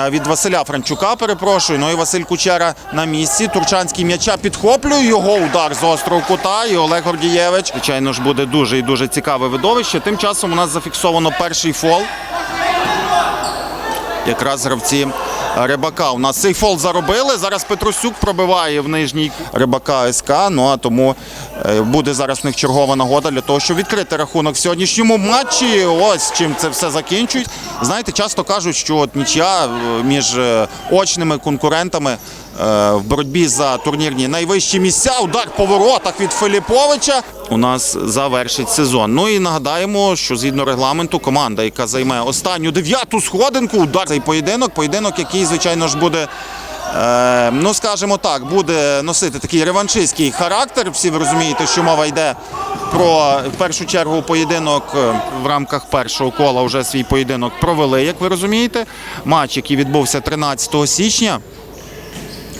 е, від Василя Франчука. Перепрошую. Ну і Василь Кучера на місці. Турчанський м'яча підхоплює його удар з острого кута. І Олег Гордієвич. Звичайно ж буде дуже і дуже цікаве видовище. Тим часом у нас зафіксовано перший фол. Якраз гравці Рибака. У нас цей фол заробили. Зараз Петросюк пробиває в нижній Рибака СК. Ну а тому е, буде зараз в них чергова нагода для того, щоб відкрити рахунок в сьогоднішньому матчі. Ось чим це все закінчують. Знаєте, часто кажуть, що от нічия е, між е, очними конкурентами в боротьбі за турнірні найвищі місця. Удар по воротах від Филіповича у нас завершить сезон. Ну і нагадаємо, що згідно регламенту команда, яка займе останню дев'яту сходинку, удар цей поєдинок. Поєдинок, який, звичайно ж, буде. Е, ну, скажімо так, буде носити такий реваншистський характер. Всі ви розумієте, що мова йде про в першу чергу поєдинок е, в рамках першого кола. Вже свій поєдинок провели, як ви розумієте. Матч, який відбувся 13 січня.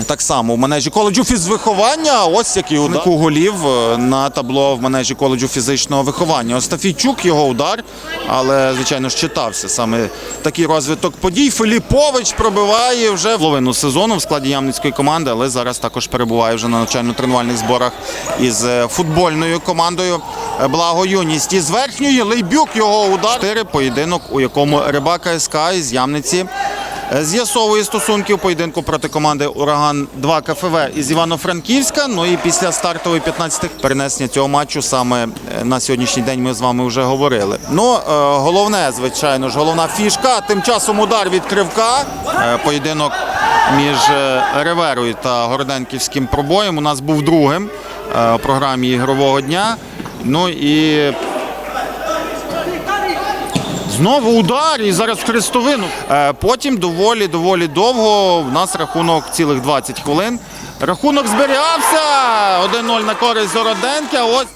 Так само в манежі коледжу фізвиховання. Ось який удар голів е, на табло в манежі коледжу фізичного виховання. Остафійчук його удар, але звичайно ж читався саме такий розвиток подій. Филіпович пробиває вже половину сезону в складі ямницької команди, але зараз також перебуває вже на навчально-тренувальних зборах із е, футбольною командою е, Благо Юність. Із верхньої Лейбюк його удар. Чотири поєдинок, у якому Рибака СК із Ямниці З'ясовує стосунки в поєдинку проти команди Ураган 2 КФВ із Івано-Франківська. Ну і після стартової 15 перенесення цього матчу саме е, на сьогоднішній день ми з вами вже говорили. Ну, е, головне, звичайно ж, головна фішка. Тим часом удар від кривка. Е, Поєдинок між е, Реверою та Городенківським пробоєм у нас був другим е, у програмі ігрового дня. Ну і Знову удар і зараз в хрестовину. Е, Потім доволі доволі довго. В нас рахунок цілих 20 хвилин. Рахунок зберігався. 1-0 на користь Городенка. Ось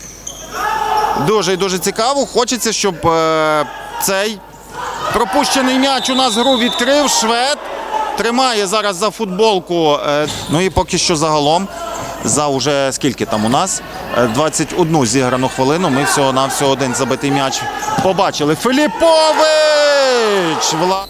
дуже і дуже цікаво. Хочеться, щоб е, цей пропущений м'яч у нас гру відкрив. Швед тримає зараз за футболку. Е, Ну і поки що загалом. За уже скільки там у нас? Е, 21 зіграну хвилину. Ми всього на всього один забитий м'яч побачили. Филіпович! Вла...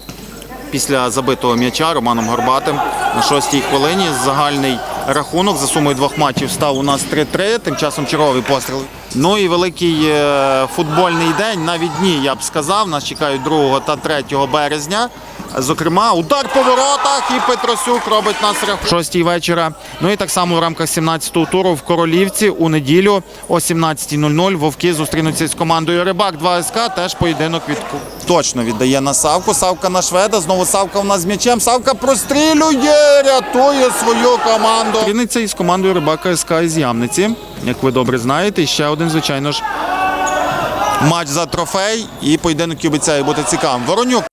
Після забитого м'яча Романом Горбатим на шостій хвилині загальний рахунок за сумою двох матчів став у нас 3-3. Тим часом черговий постріл. Ну і великий е, футбольний день, навіть дні, я б сказав. Нас чекають 2 та 3 березня. Зокрема, удар по воротах і Петросюк робить нас рахунок. Шостій вечора. Ну і так само в рамках 17-го туру в Королівці у неділю о 17.00 Вовки зустрінуться з командою Рибак 2 СК. Теж поєдинок від точно віддає на Савку. Савка на Шведа. Знову Савка в нас з м'ячем. Савка прострілює, рятує свою команду. Зустрінеться із командою Рибака СК із Ямниці. Як ви добре знаєте, і ще один, звичайно ж. Матч за трофей і поєдинок обіцяє бути цікавим. Воронюк